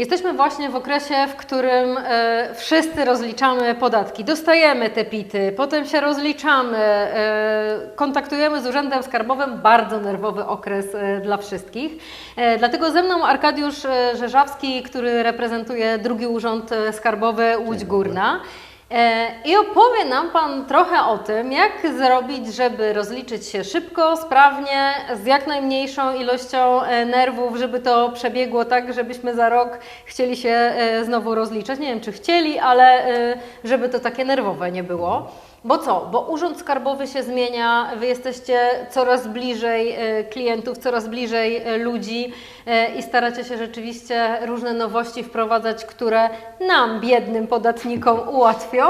Jesteśmy właśnie w okresie, w którym e, wszyscy rozliczamy podatki. Dostajemy te PIT-y, potem się rozliczamy, e, kontaktujemy z Urzędem Skarbowym. Bardzo nerwowy okres e, dla wszystkich. Dlatego ze mną Arkadiusz Rzeżawski, który reprezentuje drugi Urząd Skarbowy Łódź Górna. E, I opowie nam Pan trochę o tym, jak zrobić, żeby rozliczyć się szybko, sprawnie, z jak najmniejszą ilością e, nerwów, żeby to przebiegło tak, żebyśmy za rok chcieli się e, znowu rozliczać. Nie wiem, czy chcieli, ale żeby to takie nerwowe nie było. Bo co? Bo urząd skarbowy się zmienia, wy jesteście coraz bliżej e, klientów, coraz bliżej e, ludzi e, i staracie się rzeczywiście różne nowości wprowadzać, które nam, biednym podatnikom, ułatwią.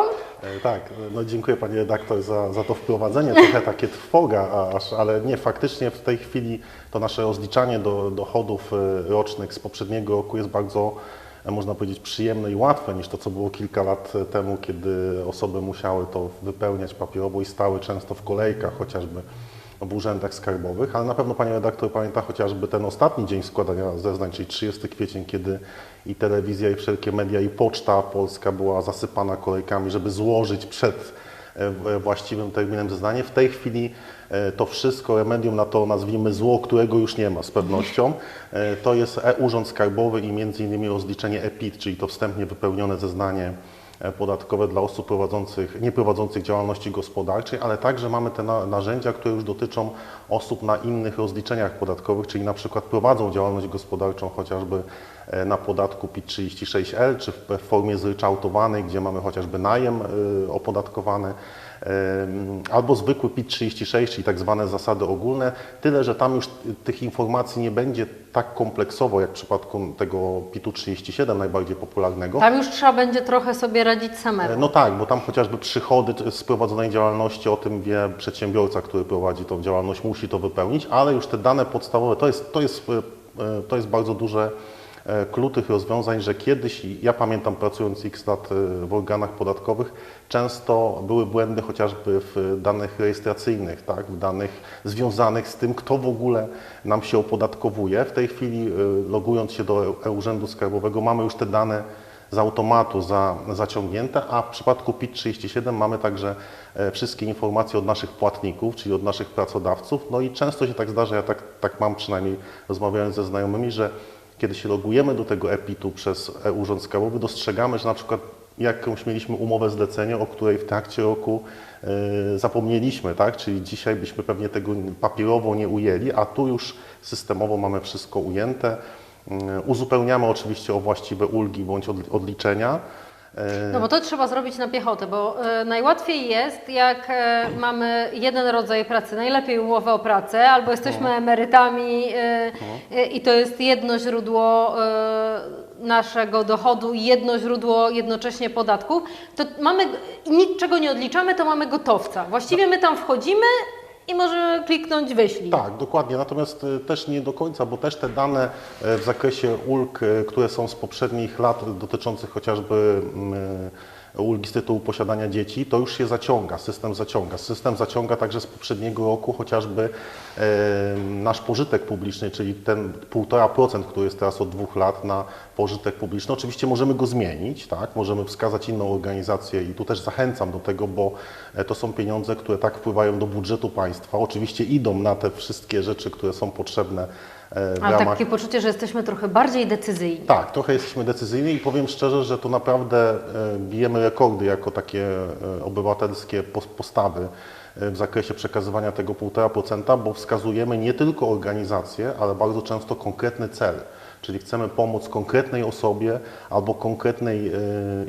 Tak, no dziękuję Pani redaktor za, za to wprowadzenie, trochę takie trwoga, aż, ale nie, faktycznie w tej chwili to nasze rozliczanie do dochodów rocznych z poprzedniego roku jest bardzo, można powiedzieć, przyjemne i łatwe niż to, co było kilka lat e, temu, kiedy osoby musiały to wypełniać papierowo i stały często w kolejkach chociażby w urzędach skarbowych, ale na pewno Pani redaktor pamięta chociażby ten ostatni dzień składania zeznań, czyli 30 kwiecień, kiedy i telewizja, i wszelkie media, i Poczta Polska była zasypana kolejkami, żeby złożyć przed e, właściwym terminem zeznanie. W tej chwili e, to wszystko, remedium na to nazwijmy zło, którego już nie ma z pewnością, e, to jest e-Urząd Skarbowy i między innymi rozliczenie EPIT, czyli to wstępnie wypełnione zeznanie e, podatkowe dla osób prowadzących, nie prowadzących działalności gospodarczej, ale także mamy te na, narzędzia, które już dotyczą osób na innych rozliczeniach podatkowych, czyli na przykład prowadzą działalność gospodarczą chociażby e, na podatku PIT-36L, czy w formie zryczałtowanej, gdzie mamy chociażby najem y, opodatkowany, albo zwykły PIT-36, czyli tak zwane zasady ogólne, tyle, że tam już tych informacji nie będzie tak kompleksowo, jak w przypadku tego PIT-u 37, najbardziej popularnego. Tam już trzeba będzie trochę sobie radzić samemu. No tak, bo tam chociażby przychody z prowadzonej działalności, o tym wie przedsiębiorca, który prowadzi tą działalność, musi to wypełnić, ale już te dane podstawowe, to jest, to jest, e, e, to jest bardzo duże e, clue tych rozwiązań, że kiedyś, ja pamiętam pracując x lat e, w organach podatkowych, często były błędy chociażby w danych rejestracyjnych, tak, w danych związanych z tym, kto w ogóle nam się opodatkowuje. W tej chwili e, logując się do e-Urzędu Skarbowego mamy już te dane z automatu za, zaciągnięte, a w przypadku PIT-37 mamy także wszystkie informacje od naszych płatników, czyli od naszych pracodawców. No i często się tak zdarza, ja tak, tak mam przynajmniej rozmawiając ze znajomymi, że kiedy się logujemy do tego EPIT-u przez e-Urząd Skarbowy, dostrzegamy, że na przykład jakąś mieliśmy umowę zlecenia, o której w trakcie roku e, zapomnieliśmy, tak? Czyli dzisiaj byśmy pewnie tego papierowo nie ujęli, a tu już systemowo mamy wszystko ujęte. Mm, Uzupełniamy oczywiście o właściwe ulgi bądź odli- odliczenia. E, No bo to trzeba zrobić na piechotę, bo e, najłatwiej jest, jak e, mamy jeden rodzaj pracy, najlepiej umowę o pracę, albo jesteśmy emerytami i to jest jedno źródło naszego dochodu, i jedno źródło jednocześnie podatków, to mamy, niczego nie odliczamy, to mamy gotowca. Właściwie my tam wchodzimy i możemy kliknąć wyślij. Tak, dokładnie. Natomiast e, też nie do końca, bo też te dane e, w zakresie ulg, e, które są z poprzednich lat dotyczących chociażby mm, ulgi z tytułu posiadania dzieci, to już się zaciąga, system zaciąga. System zaciąga także z poprzedniego roku chociażby nasz pożytek publiczny, czyli ten 1,5%, który jest teraz od dwóch lat na pożytek publiczny. Oczywiście możemy go zmienić, tak? możemy wskazać inną organizację i tu też zachęcam do tego, bo e, to są pieniądze, które tak wpływają do budżetu państwa. Oczywiście idą na te wszystkie rzeczy, które są potrzebne e, Ale ramach... takie poczucie, że jesteśmy trochę bardziej decyzyjni. Tak, trochę jesteśmy decyzyjni i powiem szczerze, że tu naprawdę e, bijemy rekordy jako takie e, obywatelskie pos- postawy w zakresie przekazywania tego 1,5%, bo wskazujemy nie tylko organizację, ale bardzo często konkretny cel. Czyli chcemy pomóc konkretnej osobie albo konkretnej e,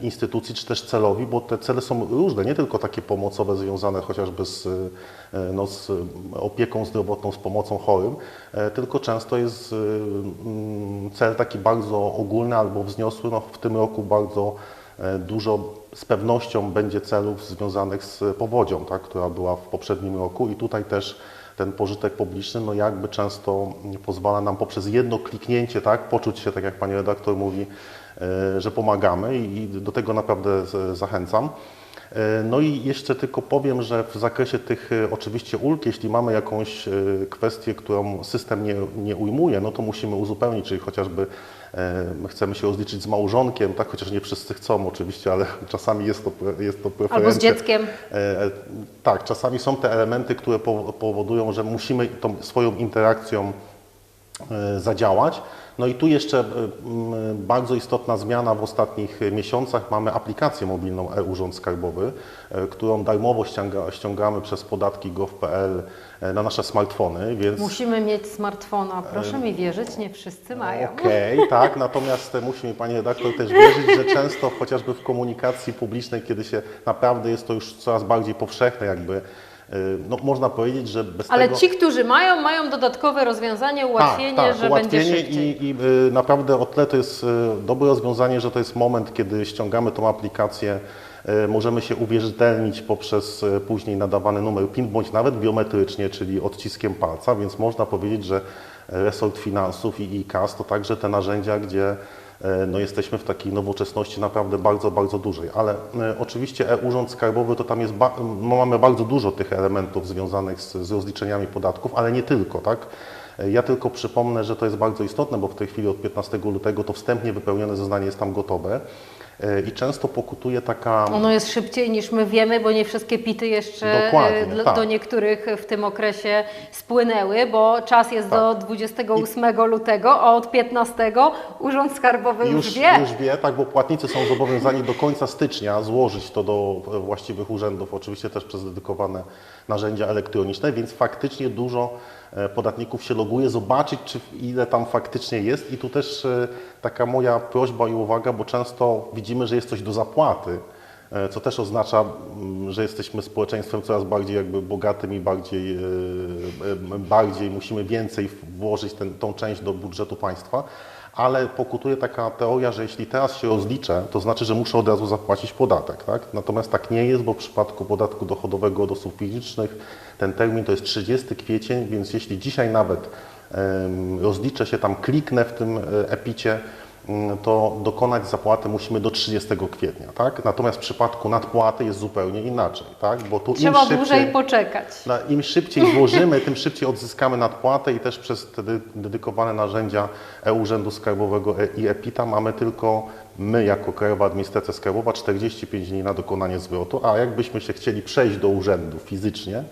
instytucji, czy też celowi, bo te cele są różne, nie tylko takie pomocowe związane chociażby z, e, no, z opieką zdrowotną, z pomocą chorym, e, tylko często jest mm, cel taki bardzo ogólny albo wzniosły. No, w tym roku bardzo dużo z pewnością będzie celów związanych z powodzią, tak, która była w poprzednim roku i tutaj też ten pożytek publiczny, no jakby często pozwala nam poprzez jedno kliknięcie, tak, poczuć się, tak jak Pani redaktor mówi, e, że pomagamy i do tego naprawdę zachęcam. E, No i jeszcze tylko powiem, że w zakresie tych e, oczywiście ulg, jeśli mamy jakąś kwestię, którą system nie, nie ujmuje, no to musimy uzupełnić, czyli chociażby chcemy się rozliczyć z małżonkiem, tak, chociaż nie wszyscy chcą oczywiście, ale czasami jest to, jest to preferencja. Albo z dzieckiem. E, e, Tak, czasami są te elementy, które pow- powodują, że musimy tą swoją interakcją e, zadziałać. No i tu jeszcze e, m, bardzo istotna zmiana w ostatnich e, miesiącach. Mamy aplikację mobilną e-Urząd Skarbowy, e, którą darmowo ściąga, ściągamy przez podatki gov.pl e, na nasze smartfony, więc... Musimy mieć smartfona. Proszę mi wierzyć, nie wszyscy mają. Okej, tak, natomiast e, musi mi Pani redaktor też wierzyć, że często chociażby w komunikacji publicznej, kiedy się naprawdę jest to już coraz bardziej powszechne jakby, e, no można powiedzieć, że bez Ale tego... ci, którzy mają, mają dodatkowe rozwiązanie, ułatwienie, tak, tak, że ułatwienie będzie szybciej. i, i y, naprawdę o tyle to jest y, dobre rozwiązanie, że to jest moment, kiedy ściągamy tą aplikację, możemy się uwierzytelnić poprzez później nadawany numer PIN, bądź nawet biometrycznie, czyli odciskiem palca, więc można powiedzieć, że resort finansów i IKAS to także te narzędzia, gdzie no, jesteśmy w takiej nowoczesności naprawdę bardzo, bardzo dużej. Ale y, oczywiście e-Urząd Skarbowy to tam jest, ba- mamy bardzo dużo tych elementów związanych z, z rozliczeniami podatków, ale nie tylko, tak? Ja tylko przypomnę, że to jest bardzo istotne, bo w tej chwili od 15 lutego to wstępnie wypełnione zeznanie jest tam gotowe E, i często pokutuje taka... Ono jest szybciej niż my wiemy, bo nie wszystkie pity jeszcze e, dla- tak. do niektórych w tym okresie spłynęły, bo czas jest Tak. do 28 lutego, a od 15 Urząd Skarbowy już, Już wie. już wie, tak, bo płatnicy są zobowiązani do końca stycznia złożyć to do e, właściwych urzędów, oczywiście też przez dedykowane narzędzia elektroniczne, więc faktycznie dużo e, podatników się loguje, zobaczyć, czy ile tam faktycznie jest. I tu też e, taka moja prośba i uwaga, bo często widzimy, że jest coś do zapłaty, e, co też oznacza, że jesteśmy społeczeństwem coraz bardziej jakby bogatym i bardziej, e, e, bardziej musimy więcej włożyć ten, tą część do budżetu państwa ale pokutuje taka teoria, że jeśli teraz się rozliczę, to znaczy, że muszę od razu zapłacić podatek. Tak? Natomiast tak nie jest, bo w przypadku podatku dochodowego od osób fizycznych ten termin to jest 30 kwiecień, więc jeśli dzisiaj nawet rozliczę się tam, kliknę w tym epicie, to dokonać zapłaty musimy do 30 kwietnia. Tak? Natomiast w przypadku nadpłaty jest zupełnie inaczej, tak? bo tu Trzeba im szybciej... dłużej poczekać. Im szybciej złożymy, tym szybciej odzyskamy nadpłatę i też przez te dy- dedykowane narzędzia e-Urzędu Skarbowego e- i EPITA mamy tylko my jako Krajowa Administracja Skarbowa 45 dni na dokonanie zwrotu, a jakbyśmy się chcieli przejść do urzędu fizycznie, e,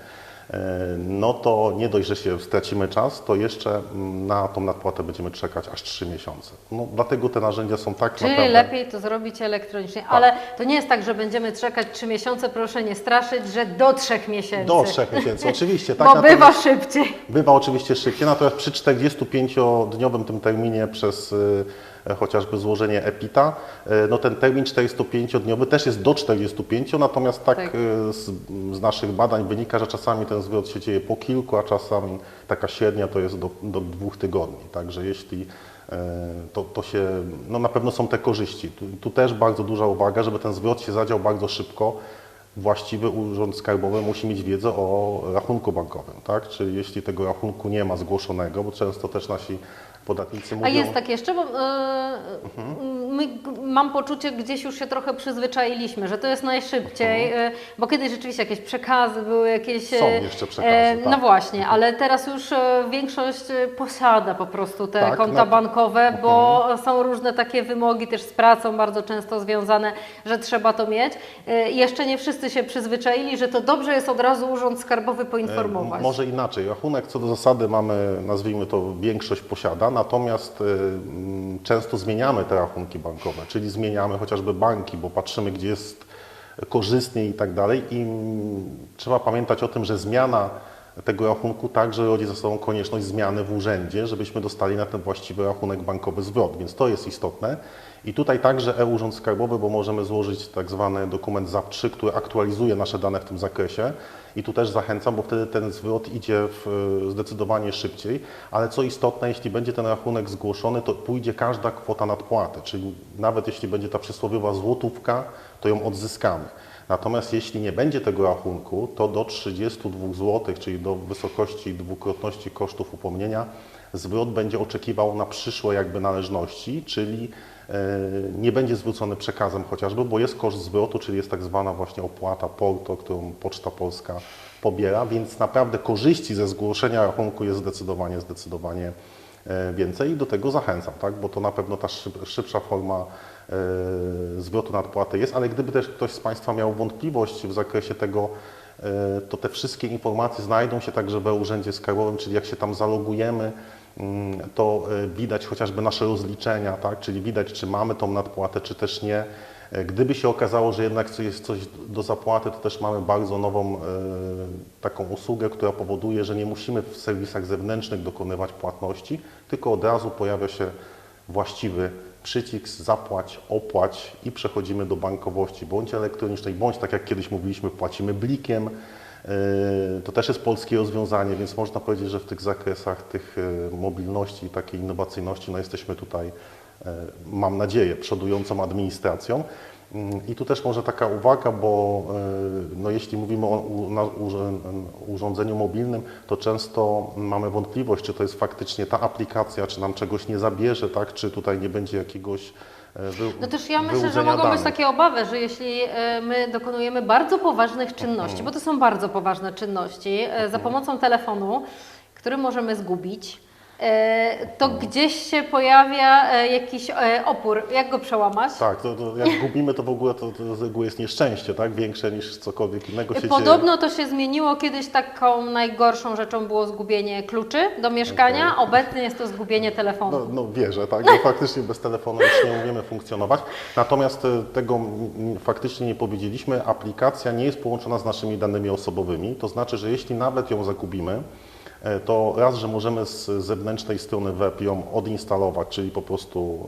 no to nie dość, że się stracimy czas, to jeszcze na tą nadpłatę będziemy czekać aż 3 miesiące. No, dlatego te narzędzia są tak Czyli naprawdę... lepiej to zrobić elektronicznie. Ale to nie jest tak, że będziemy czekać 3 miesiące, proszę nie straszyć, że do 3 miesięcy. Do 3 miesięcy, oczywiście. Tak, Bo bywa szybciej. Bywa oczywiście szybciej, natomiast przy 45-dniowym tym terminie przez y, chociażby złożenie EPITA, y, no ten termin 45-dniowy też jest do 45, natomiast tak, Tak. y, z, z naszych badań wynika, że czasami ten zwrot się dzieje po kilku, a czasami taka średnia to jest do, do dwóch tygodni. Także jeśli to, to się, no na pewno są te korzyści. Tu, tu też bardzo duża uwaga, żeby ten zwrot się zadział bardzo szybko, właściwy urząd skarbowy musi mieć wiedzę o rachunku bankowym, tak? Czyli jeśli tego rachunku nie ma zgłoszonego, bo często też nasi podatnicy mówią... A jest tak jeszcze, bo e, Mhm. mam poczucie, gdzieś już się trochę przyzwyczailiśmy, że to jest najszybciej, e, bo kiedyś rzeczywiście jakieś przekazy były, jakieś... Mhm. Są e, jeszcze przekazy, e, tak. No właśnie, ale teraz już e, większość e, posiada po prostu te Tak, konta no bankowe, bo są różne takie wymogi też z pracą bardzo często związane, że trzeba to mieć. E, Jeszcze nie wszyscy się przyzwyczaili, że to dobrze jest od razu Urząd Skarbowy poinformować. Może inaczej. Rachunek co do zasady mamy, nazwijmy to, większość posiada, natomiast y, mm, często zmieniamy te rachunki bankowe, czyli zmieniamy chociażby banki, bo patrzymy, gdzie jest korzystniej i tak dalej. I mm, trzeba pamiętać o tym, że zmiana tego rachunku także rodzi ze sobą konieczność zmiany w urzędzie, żebyśmy dostali na ten właściwy rachunek bankowy zwrot, więc to jest istotne. I tutaj także e-Urząd Skarbowy, bo możemy złożyć tak zwany dokument ZAP3, który aktualizuje nasze dane w tym zakresie. I tu też zachęcam, bo wtedy ten zwrot idzie zdecydowanie szybciej. Ale co istotne, jeśli będzie ten rachunek zgłoszony, to pójdzie każda kwota nadpłaty, czyli nawet jeśli będzie ta przysłowiowa złotówka, to ją odzyskamy. Natomiast jeśli nie będzie tego rachunku, to do 32 zł, czyli do wysokości dwukrotności kosztów upomnienia, zwrot będzie oczekiwał na przyszłe jakby należności, czyli nie będzie zwrócony przekazem chociażby, bo jest koszt zwrotu, czyli jest tak zwana właśnie opłata porto, którą Poczta Polska pobiera, więc naprawdę korzyści ze zgłoszenia rachunku jest zdecydowanie, zdecydowanie e, więcej i do tego zachęcam, tak? bo to na pewno ta szyb, szybsza forma e, zwrotu nadpłaty jest, ale gdyby też ktoś z Państwa miał wątpliwość w zakresie tego, e, to te wszystkie informacje znajdą się także we Urzędzie Skarbowym, czyli jak się tam zalogujemy, to e, widać chociażby nasze rozliczenia, tak? czyli widać, czy mamy tą nadpłatę, czy też nie. E, Gdyby się okazało, że jednak co- jest coś do zapłaty, to też mamy bardzo nową e, taką usługę, która powoduje, że nie musimy w serwisach zewnętrznych dokonywać płatności, tylko od razu pojawia się właściwy przycisk zapłać, opłać i przechodzimy do bankowości, bądź elektronicznej, bądź tak jak kiedyś mówiliśmy, płacimy blikiem. E, To też jest polskie rozwiązanie, więc można powiedzieć, że w tych zakresach tych e, mobilności i takiej innowacyjności no jesteśmy tutaj, e, mam nadzieję, przodującą administracją. I tu też może taka uwaga, bo no, jeśli mówimy o urządzeniu mobilnym, to często mamy wątpliwość, czy to jest faktycznie ta aplikacja, czy nam czegoś nie zabierze, tak? czy tutaj nie będzie jakiegoś e, wy, No też ja myślę, że mogą być danych. takie obawy, że jeśli e, my dokonujemy bardzo poważnych czynności, Mhm. bo to są bardzo poważne czynności, e, za pomocą telefonu, który możemy zgubić, e, to Mhm. gdzieś się pojawia e, jakiś e, opór. Jak go przełamać? Tak, to, to jak gubimy, to w ogóle to, to z reguły jest nieszczęście, tak? Większe niż cokolwiek innego się dzieje. Podobno to się zmieniło. Kiedyś taką najgorszą rzeczą było zgubienie kluczy do mieszkania. Obecnie jest to zgubienie telefonu. No, no wierzę, tak, bo faktycznie bez telefonu już nie umiemy funkcjonować. Natomiast e, tego faktycznie nie powiedzieliśmy, aplikacja nie jest połączona z naszymi danymi osobowymi, to znaczy, że jeśli nawet ją zagubimy, e, to raz, że możemy z zewnętrznej strony web ją odinstalować, czyli po prostu,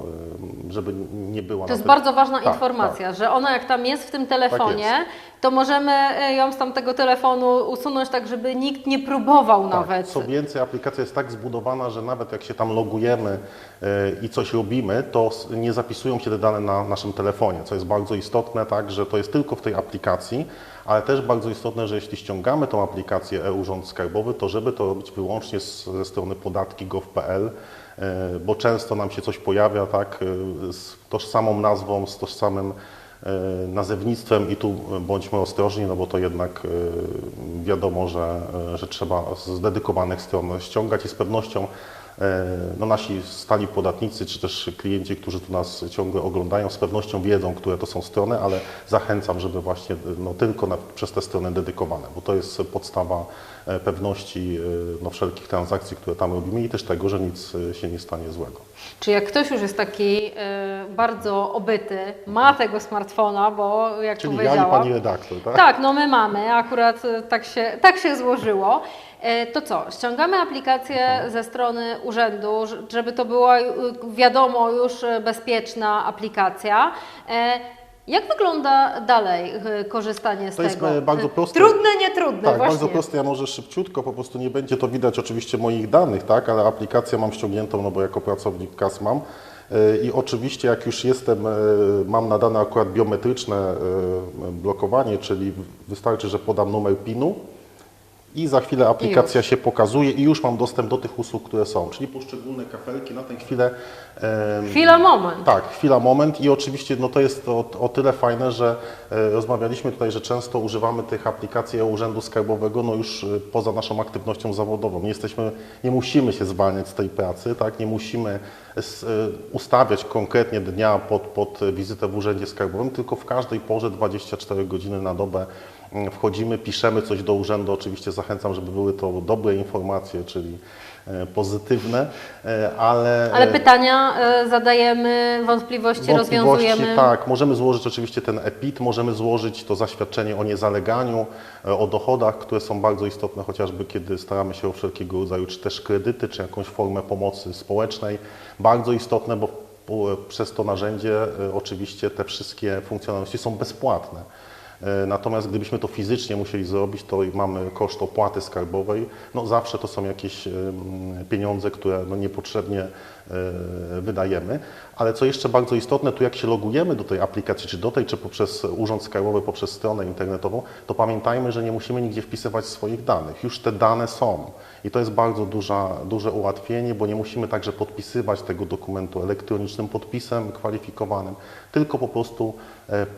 e, żeby nie była To jest bardzo ważna Tak, informacja, że ona jak tam jest w tym telefonie, Tak to możemy e, ją z tamtego telefonu usunąć tak, żeby nikt nie próbował Tak, nawet. Co więcej, aplikacja jest tak zbudowana, że nawet jak się tam logujemy e, i coś robimy, to nie zapisują się te dane na naszym telefonie, co jest bardzo istotne, tak, że to jest tylko w tej aplikacji, ale też bardzo istotne, że jeśli ściągamy tą aplikację e-Urząd Skarbowy, to żeby to robić wyłącznie ze strony podatki.gov.pl, e, bo często nam się coś pojawia, tak, e, z tożsamą nazwą, z tożsamym e, nazewnictwem i tu bądźmy ostrożni, no bo to jednak wiadomo, że, że trzeba z dedykowanych stron ściągać i z pewnością no nasi stali podatnicy, czy też klienci, którzy tu nas ciągle oglądają, z pewnością wiedzą, które to są strony, ale zachęcam, żeby właśnie no, tylko na, przez te strony dedykowane, bo to jest podstawa e, pewności e, no, wszelkich transakcji, które tam robimy i też tego, że nic e, się nie stanie złego. Czy jak ktoś już jest taki e, bardzo obyty, ma tego smartfona, bo jak Czyli ja i powiedziałam... pani redaktor, tak? Tak, no my mamy, akurat e, tak się, tak się złożyło. E, To co, ściągamy aplikację ze strony urzędu, żeby to była wiadomo już e, bezpieczna aplikacja. E, Jak wygląda dalej korzystanie z To jest, tego? bardzo proste. Trudne, nie trudne, Tak, właśnie. bardzo proste, ja może szybciutko, po prostu nie będzie to widać oczywiście moich danych, tak, ale aplikację mam ściągniętą, no bo jako pracownik KAS mam. I oczywiście jak już jestem, mam nadane akurat biometryczne blokowanie, czyli wystarczy, że podam numer PIN-u i za chwilę aplikacja się pokazuje i już mam dostęp do tych usług, które są, czyli poszczególne kafelki na tę chwilę. em, Chwila, moment. tak, chwila, moment i oczywiście no to jest o, o tyle fajne, że e, rozmawialiśmy tutaj, że często używamy tych aplikacji Urzędu Skarbowego no już e, poza naszą aktywnością zawodową. Nie jesteśmy, nie musimy się zwalniać z tej pracy, tak, nie musimy e, ustawiać konkretnie dnia pod, pod wizytę w Urzędzie Skarbowym, tylko w każdej porze 24 godziny na dobę wchodzimy, piszemy coś do urzędu. Oczywiście zachęcam, żeby były to dobre informacje, czyli e, pozytywne, e, ale... Ale e, pytania zadajemy, wątpliwości, rozwiązujemy. Tak, możemy złożyć oczywiście ten EPIT, możemy złożyć to zaświadczenie o niezaleganiu, o dochodach, które są bardzo istotne, chociażby kiedy staramy się o wszelkiego rodzaju, czy też kredyty, czy jakąś formę pomocy społecznej. Bardzo istotne, bo przez to narzędzie oczywiście te wszystkie funkcjonalności są bezpłatne. E, Natomiast gdybyśmy to fizycznie musieli zrobić, to mamy koszt opłaty skarbowej. No zawsze to są jakieś pieniądze, które no niepotrzebnie e, wydajemy. Ale co jeszcze bardzo istotne, tu jak się logujemy do tej aplikacji, czy do tej, czy poprzez Urząd Skarbowy, poprzez stronę internetową, to pamiętajmy, że nie musimy nigdzie wpisywać swoich danych. Już te dane są. I to jest bardzo duża, duże ułatwienie, bo nie musimy także podpisywać tego dokumentu elektronicznym podpisem kwalifikowanym, tylko po prostu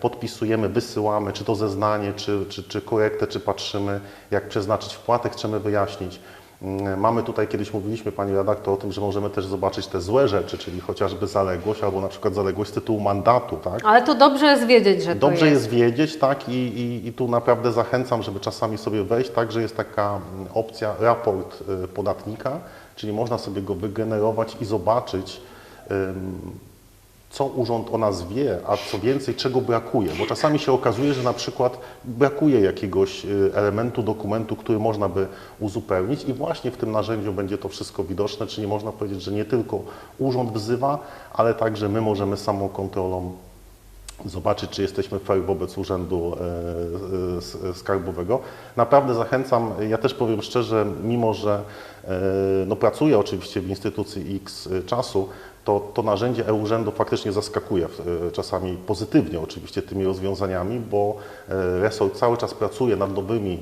podpisujemy, wysyłamy, czy to zeznanie, czy, czy, czy korektę, czy patrzymy, jak przeznaczyć wpłatę, chcemy wyjaśnić. Mm, Mamy tutaj, kiedyś mówiliśmy Pani redaktor o tym, że możemy też zobaczyć te złe rzeczy, czyli chociażby zaległość albo na przykład zaległość z tytułu mandatu, tak? Ale to dobrze jest wiedzieć, że Dobrze jest. jest. wiedzieć, tak, i, i, i tu naprawdę zachęcam, żeby czasami sobie wejść, tak, że jest taka mm, opcja raport y, podatnika, czyli można sobie go wygenerować i zobaczyć, co urząd o nas wie, a co więcej, czego brakuje, bo czasami się okazuje, że na przykład brakuje jakiegoś y, elementu dokumentu, który można by uzupełnić i właśnie w tym narzędziu będzie to wszystko widoczne, czyli można powiedzieć, że nie tylko urząd wzywa, ale także my możemy samą kontrolą zobaczyć, czy jesteśmy fair wobec Urzędu e, s- Skarbowego. Naprawdę zachęcam, ja też powiem szczerze, mimo że e, no, pracuję oczywiście w instytucji X czasu, to, to narzędzie e-urzędu faktycznie zaskakuje e, czasami pozytywnie oczywiście tymi rozwiązaniami, bo e, resort cały czas pracuje nad nowymi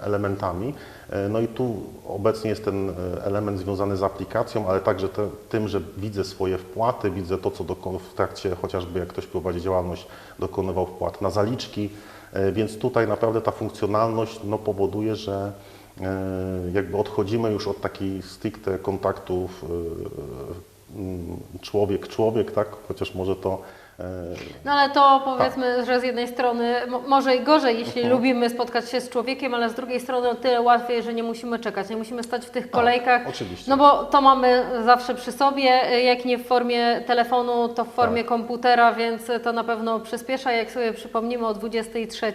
e, elementami. E, No i tu obecnie jest ten element związany z aplikacją, ale także te, tym, że widzę swoje wpłaty, widzę to, co w trakcie chociażby jak ktoś prowadzi działalność, dokonywał wpłat na zaliczki, więc tutaj naprawdę ta funkcjonalność no, powoduje, że jakby odchodzimy już od takiej stricte kontaktów e, mm, człowiek-człowiek, tak? chociaż może to e, No ale to powiedzmy, że z jednej strony mo- może i gorzej, jeśli Mhm. lubimy spotkać się z człowiekiem, ale z drugiej strony o tyle łatwiej, że nie musimy czekać, nie musimy stać w tych kolejkach. Tak, oczywiście. No bo to mamy zawsze przy sobie, jak nie w formie telefonu, to w formie Tak. komputera, więc to na pewno przyspiesza. Jak sobie przypomnimy o 23,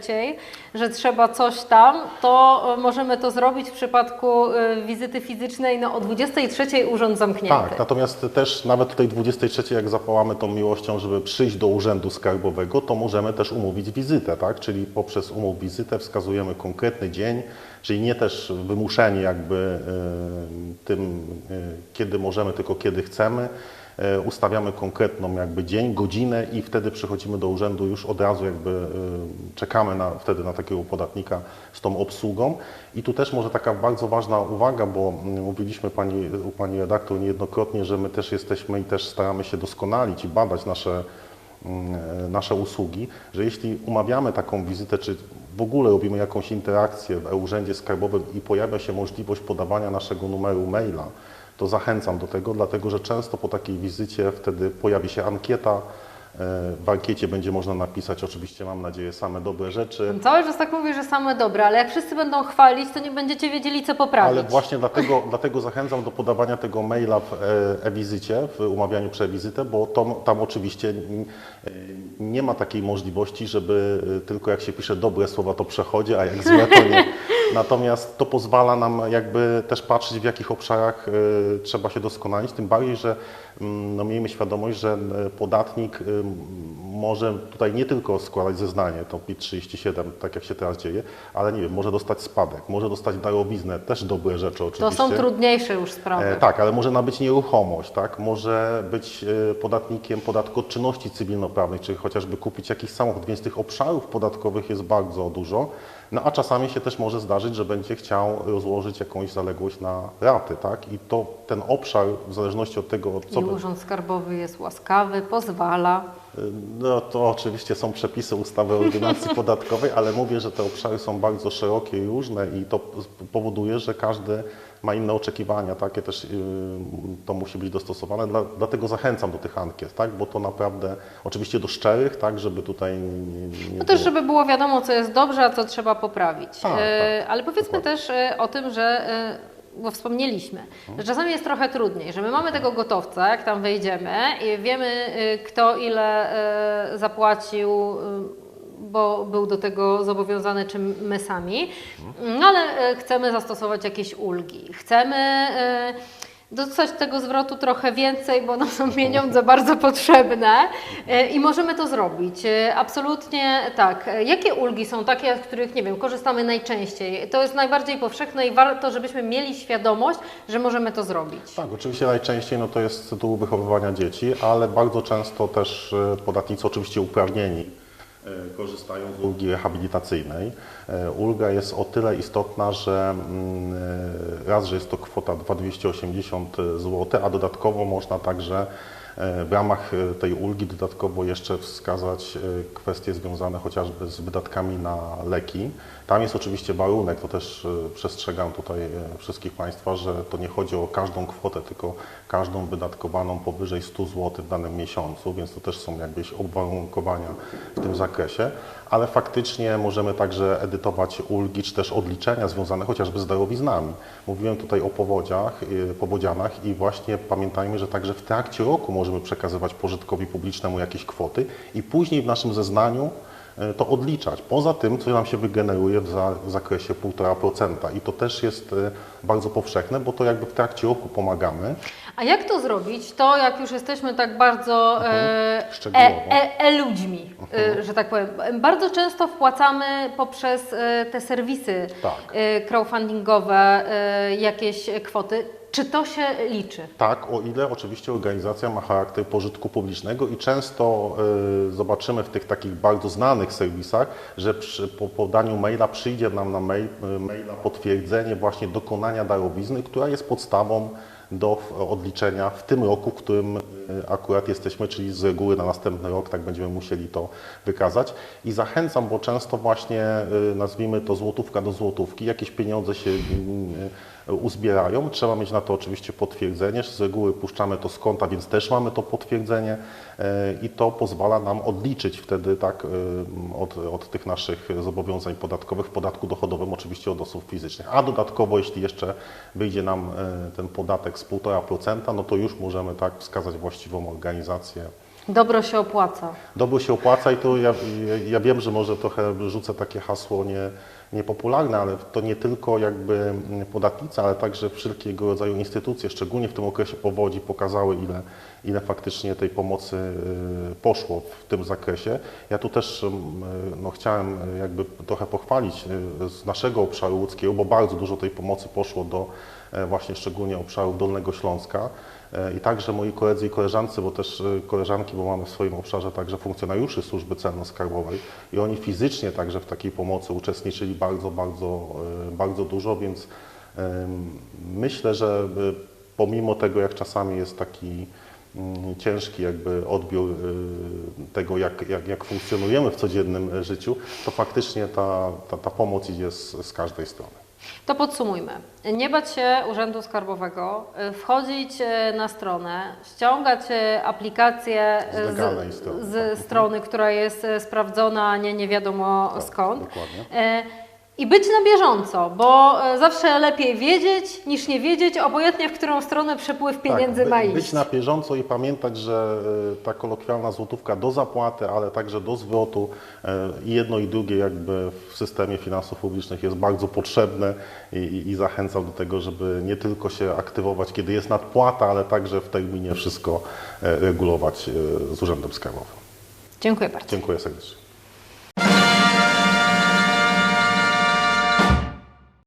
że trzeba coś tam, to e, możemy to zrobić w przypadku e, wizyty fizycznej no, o 23 urząd zamknięty. Tak, natomiast też nawet tej 23, jak zapałamy tą miłością, żeby przyjść do Urzędu Skarbowego, to możemy też umówić wizytę, tak? Czyli poprzez umów wizytę wskazujemy konkretny dzień, czyli nie też wymuszeni jakby y, tym, y, kiedy możemy, tylko kiedy chcemy. Y, Ustawiamy konkretną jakby dzień, godzinę i wtedy przychodzimy do urzędu już od razu jakby czekamy na, wtedy na takiego podatnika z tą obsługą. I tu też może taka bardzo ważna uwaga, bo mm, mówiliśmy pani, u Pani redaktor niejednokrotnie, że my też jesteśmy i też staramy się doskonalić i badać nasze, nasze usługi, że jeśli umawiamy taką wizytę, czy w ogóle robimy jakąś interakcję w e-urzędzie skarbowym i pojawia się możliwość podawania naszego numeru maila, to zachęcam do tego, dlatego że często po takiej wizycie wtedy pojawi się ankieta. E, W ankiecie będzie można napisać oczywiście, mam nadzieję, same dobre rzeczy. Cały czas tak mówię, że same dobre, ale jak wszyscy będą chwalić, to nie będziecie wiedzieli, co poprawić. Ale właśnie dlatego, dlatego zachęcam do podawania tego maila w e, e-wizycie, w umawianiu przewizytę, bo to, tam oczywiście e, nie ma takiej możliwości, żeby tylko jak się pisze dobre słowa, to przechodzi, a jak złe, to nie. Natomiast to pozwala nam jakby też patrzeć, w jakich obszarach e, trzeba się doskonalić, tym bardziej, że mm, no, miejmy świadomość, że e, podatnik e, może tutaj nie tylko składać zeznanie, to PIT 37, tak jak się teraz dzieje, ale nie wiem, może dostać spadek, może dostać darowiznę, też dobre rzeczy To oczywiście. są trudniejsze już sprawy. E, tak, ale może nabyć nieruchomość, tak? może być podatnikiem podatku od czynności cywilnoprawnych, czy chociażby kupić jakiś samochód, więc tych obszarów podatkowych jest bardzo dużo. No a czasami się też może zdarzyć, że będzie chciał rozłożyć jakąś zaległość na raty, tak? I to ten obszar, w zależności od tego, co I Urząd Skarbowy jest łaskawy, pozwala. No to oczywiście są przepisy ustawy o ordynacji podatkowej, ale mówię, że te obszary są bardzo szerokie i różne i to powoduje, że każdy ma inne oczekiwania, takie też yy, to musi być dostosowane, Dla, dlatego zachęcam do tych ankiet, tak, bo to naprawdę, oczywiście do szczerych, tak, żeby tutaj nie, nie No też, żeby było wiadomo, co jest dobrze, a co trzeba poprawić. Tak, E, tak. Ale powiedzmy Dokładnie. też e, o tym, że e, bo wspomnieliśmy, że czasami jest trochę trudniej, że my mamy tego gotowca, jak tam wejdziemy i wiemy, e, kto ile e, zapłacił, e, bo był do tego zobowiązany, czy my sami, no ale chcemy zastosować jakieś ulgi, chcemy dostać tego zwrotu trochę więcej, bo nam są pieniądze bardzo potrzebne e, i możemy to zrobić. E, Absolutnie tak. E, Jakie ulgi są takie, z których, nie wiem, korzystamy najczęściej? To jest najbardziej powszechne i warto, żebyśmy mieli świadomość, że możemy to zrobić. Tak, oczywiście najczęściej no to jest z tytułu wychowywania dzieci, ale bardzo często też podatnicy oczywiście uprawnieni korzystają z ulgi rehabilitacyjnej. E, Ulga jest o tyle istotna, że mm, e, raz, że jest to kwota 2280 zł, a dodatkowo można także e, w ramach e, tej ulgi dodatkowo jeszcze wskazać e, kwestie związane chociażby z wydatkami na leki. Tam jest oczywiście warunek, to też e, przestrzegam tutaj e, wszystkich Państwa, że to nie chodzi o każdą kwotę, tylko każdą wydatkowaną powyżej 100 zł w danym miesiącu, więc to też są jakieś obwarunkowania w tym zakresie, ale faktycznie możemy także edytować ulgi czy też odliczenia związane chociażby z darowiznami. Mówiłem tutaj o powodziach, y, powodzianach i właśnie pamiętajmy, że także w trakcie roku możemy przekazywać pożytkowi publicznemu jakieś kwoty i później w naszym zeznaniu to odliczać. Poza tym, co nam się wygeneruje w, za, w zakresie 1,5% i to też jest e, bardzo powszechne, bo to jakby w trakcie roku pomagamy. A jak to zrobić? To jak już jesteśmy tak bardzo e, e, Szczegółowo. e, e ludźmi, e, że tak powiem. Bardzo często wpłacamy poprzez e, te serwisy Tak. e, crowdfundingowe e, jakieś kwoty. Czy to się liczy? Tak, o ile oczywiście organizacja ma charakter pożytku publicznego i często y, zobaczymy w tych takich bardzo znanych serwisach, że przy, po podaniu maila przyjdzie nam na mail, y, maila potwierdzenie właśnie dokonania darowizny, która jest podstawą do odliczenia w tym roku, w którym y, akurat jesteśmy, czyli z reguły na następny rok, tak będziemy musieli to wykazać. I zachęcam, bo często właśnie y, nazwijmy to złotówka do złotówki, jakieś pieniądze się uzbierają. Trzeba mieć na to oczywiście potwierdzenie. Z reguły puszczamy to z konta, więc też mamy to potwierdzenie e, i to pozwala nam odliczyć wtedy tak e, od, od tych naszych zobowiązań podatkowych w podatku dochodowym oczywiście od osób fizycznych. A dodatkowo, jeśli jeszcze wyjdzie nam e, ten podatek z 1,5%, no to już możemy tak wskazać właściwą organizację. Dobro się opłaca. Dobro się opłaca i to ja, ja, ja wiem, że może trochę rzucę takie hasło nie, niepopularne, ale to nie tylko jakby podatnicy, ale także wszelkiego rodzaju instytucje, szczególnie w tym okresie powodzi, pokazały ile, ile faktycznie tej pomocy y, poszło w tym zakresie. Ja tu też y, no, chciałem y, jakby trochę pochwalić z naszego obszaru łódzkiego, bo bardzo dużo tej pomocy poszło do e, właśnie szczególnie obszaru Dolnego Śląska. E, I także moi koledzy i koleżanki, bo też e, koleżanki, bo mamy w swoim obszarze także funkcjonariuszy służby celno-skarbowej i oni fizycznie także w takiej pomocy uczestniczyli bardzo, bardzo, e, bardzo dużo, więc myślę, że pomimo tego, jak czasami jest taki mm, ciężki jakby odbiór tego, jak, jak, jak funkcjonujemy w codziennym życiu, to faktycznie ta, ta, ta pomoc idzie z, z każdej strony. To podsumujmy. Nie bać się Urzędu Skarbowego, y, wchodzić y, na stronę, ściągać y, aplikację y, Z legalnej strony, z strony, która jest sprawdzona, nie, nie wiadomo skąd. dokładnie. I być na bieżąco, bo y, zawsze lepiej wiedzieć niż nie wiedzieć, obojętnie w którą stronę przepływ pieniędzy tak, ma iść. Być na bieżąco i pamiętać, że e, ta kolokwialna złotówka do zapłaty, ale także do zwrotu e, i jedno i drugie jakby w systemie finansów publicznych jest bardzo potrzebne i, i, i zachęcam do tego, żeby nie tylko się aktywować, kiedy jest nadpłata, ale także w terminie wszystko e, regulować e, z Urzędem Skarbowym. Dziękuję bardzo. Dziękuję serdecznie.